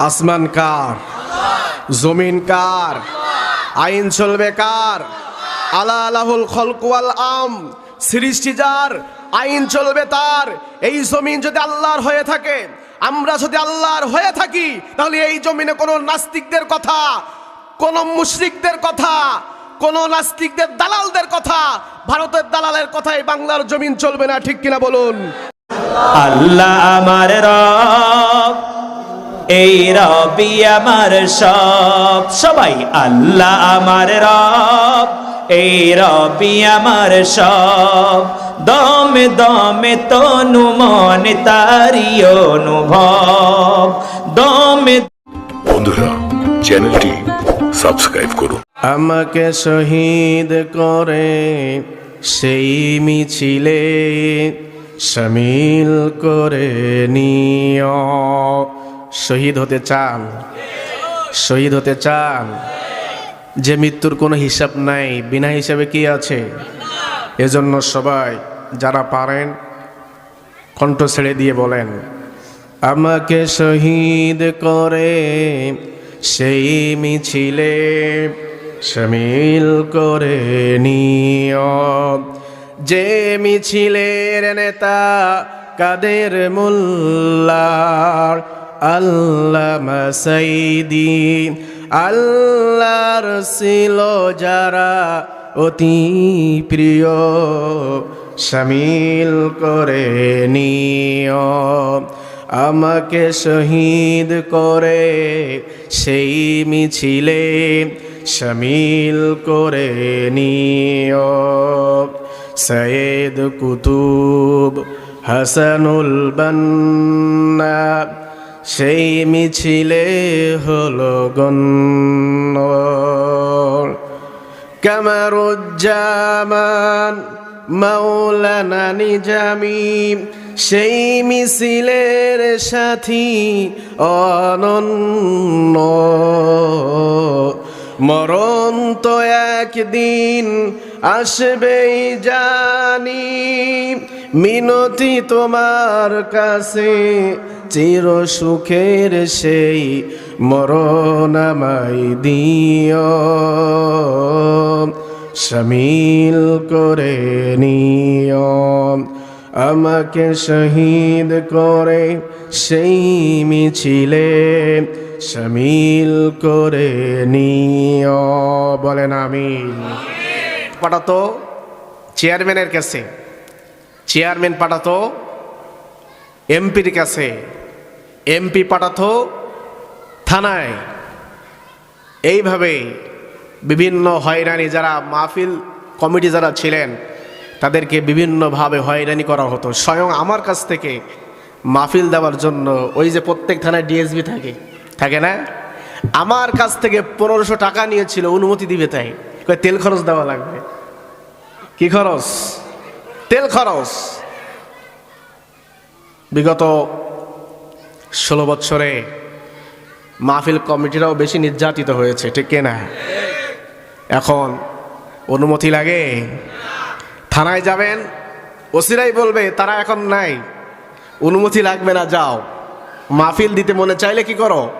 আসমান কার? জমিন কার? আইন চলবে কার? আলা আলাহুল খলকুয়াল আম। সৃষ্টি যার, আইন চলবে তার। এই জমিন যদি আল্লাহর হয়ে থাকে, আমরা যদি আল্লাহর হয়ে থাকি, তাহলে এই জমিনে কোনো নাস্তিকদের কথা, কোন মুশরিকদের কথা, কোন নাস্তিকদের দালালদের কথা, ভারতের দালালের কথাই বাংলার জমিন চলবে না, ঠিক কিনা বলুন? আল্লাহ আমার রব এই রবি আমার সব সবাই আল্লাহ আমার রব। এই রবি আমার সব দমে দমে তনু মনে তারি অনুভব। দমে বন্ধুরা চ্যানেলটি সাবস্ক্রাইব করুন। আমাকে শহীদ করে সেই মিছিলে সামিল করে নিও। শহীদ হতে চান, শহীদ হতে চান। যে মৃত্যুর কোনো হিসাব নাই, বিনা হিসাবে কি আছে? এজন্য সবাই যারা পারেন, কণ্ঠ ছেড়ে দিয়ে বলেন, আমাকে শহীদ করে সেই মিছিলে সামিল করে নিয় যে মিছিলের নেতা কাদের মোল্লার আল্লাহ সাইদি। আল্লাহর ছিল যারা অতি প্রিয়, সামিল করে নিও আমাকে শহীদ করে সেই মিছিলে সামিল করে নিও সৈয়দ কুতুব হাসানুল বান্না, সেই মিছিলে হলো গণ্য কামারুজ্জামান, মাওলানা নিজামি সেই মিছিলের সাথী অনন্য। মরণ তো একদিন আসবেই জানি, মিনতি তোমার কাছে, চির সুখের সেই মরণ আমায় দিও। সামিল করে নিও। আমাকে শহীদ করে সেই মিছিলে সামিল করে নিও। বলেন আমি পাঠাতো চেয়ারম্যানের কাছে, চেয়ারম্যান পাঠাতো এমপির কাছে, এমপি পাঠাতো থানায়। এইভাবে বিভিন্ন হয়রানি যারা মাহফিল কমিটি যারা ছিলেন, তাদেরকে বিভিন্নভাবে হয়রানি করা হতো। স্বয়ং আমার কাছ থেকে মাহফিল দেওয়ার জন্য ওই যে প্রত্যেক থানায় ডিএসবি থাকে থাকে না? আমার কাছ থেকে পনেরোশো টাকা নিয়েছিল, অনুমতি দিবে তাই। তেল খরচ দেওয়া লাগবে। কি খরচ? তেল খরচ। বিগত ষোলো বৎসরে মাহফিল কমিটিরাও বেশি নির্যাতিত হয়েছে, ঠিক কিনা? এখন অনুমতি লাগে? থানায় যাবেন, ওসিরাই বলবে, তারা এখন নাই। অনুমতি লাগবে না, যাও। মাহফিল দিতে মনে চাইলে কি করো?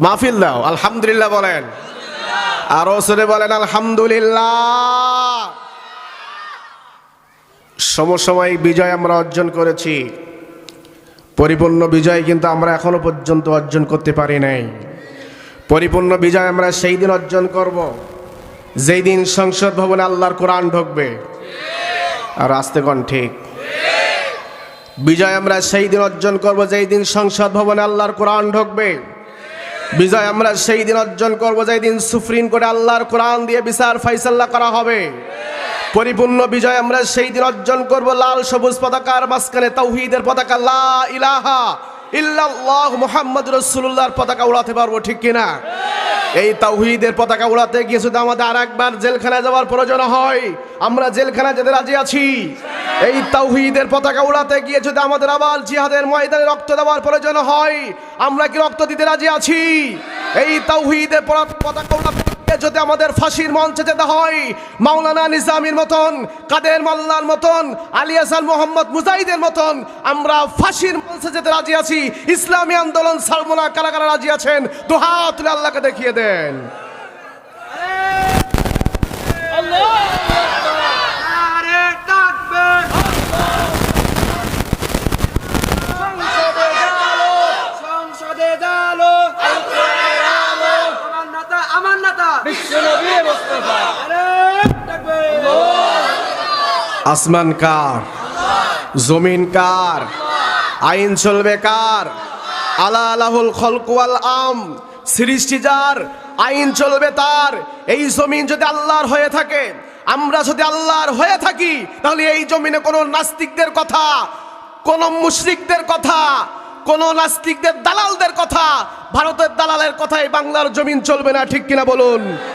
মাহফিল দাও, আলহামদুলিল্লাহ বলেন। আরও সরে বলেন, আলহামদুলিল্লাহ। সমসাময়িক বিজয় আমরা অর্জন করেছি। পরিপূর্ণ বিজয় কিন্তু আমরা এখনও পর্যন্ত অর্জন করতে পারি নাই। পরিপূর্ণ বিজয় আমরা সেই দিন অর্জন করব, যেই দিন সংসদ ভবনে আল্লাহর কোরআন ঢুকবে। আর আস্তেগণ ঠিক? বিজয় আমরা সেই দিন অর্জন করব, যেই দিন সংসদ ভবনে আল্লাহর কোরআন ঢুকবে। বিজয় আমরা সেই দিন অর্জন করব, যেই দিন সুপ্রিম কোর্টে আল্লাহর কোরআন দিয়ে বিচার ফাইসাল্লা করা হবে। পরিপূর্ণ বিজয় আমরা সেই দিন অর্জন করব, লাল সবুজ পতাকার মাঝখানে তৌহিদের পতাকা, লা ইলাহা ইল্লাল্লাহ মুহাম্মদ রাসূলুল্লাহর পতাকা উড়াতে পারব, ঠিক কিনা? এই তাওহীদের পতাকা উড়াতে গিয়ে শুধু আমাদের আর একবার জেলখানায় যাওয়ার প্রয়োজন হয়। আমরা জেলখানায় যেতে রাজি আছি। এই তাওহীদের পতাকা উড়াতে গিয়ে যদি আমাদের আবার জিহাদের ময়দানে রক্ত দেওয়ার প্রয়োজন হয়, আমরা কি রক্ত দিতে রাজি আছি? এই তাওহীদের পতাকা উড়াতে আজকে যদি আমাদের ফাঁসির মঞ্চে যেতে হয়, মাওলানা নিজামির মতন, কাদের মোল্লার মতন, আলী হাসান মোহাম্মদ মুজাহিদের মতন, আমরা ফাঁসির মঞ্চে যেতে রাজি আছি। ইসলামী আন্দোলন সালমোনা কারা কারা রাজি আছেন। তো হাত তুলে আল্লাহকে দেখিয়ে দেন আরে ডাকবে সংসদে ডালো সংসদে ডালো আমার নেতা আমার নেতা আসমান কার? জমিন কার? আইন চলবে কার? আলা আলাহুল খলকুয়াল আম। সৃষ্টি যার, আইন চলবে তার। এই জমিন যদি আল্লাহর হয়ে থাকে, আমরা যদি আল্লাহর হয়ে থাকি, তাহলে এই জমিনে কোনো নাস্তিকদের কথা, কোন মুশরিকদের কথা কোন নাস্তিকদের দালালদের কথা ভারতের দালালের কথাই বাংলার জমিন চলবে না ঠিক কিনা বলুন?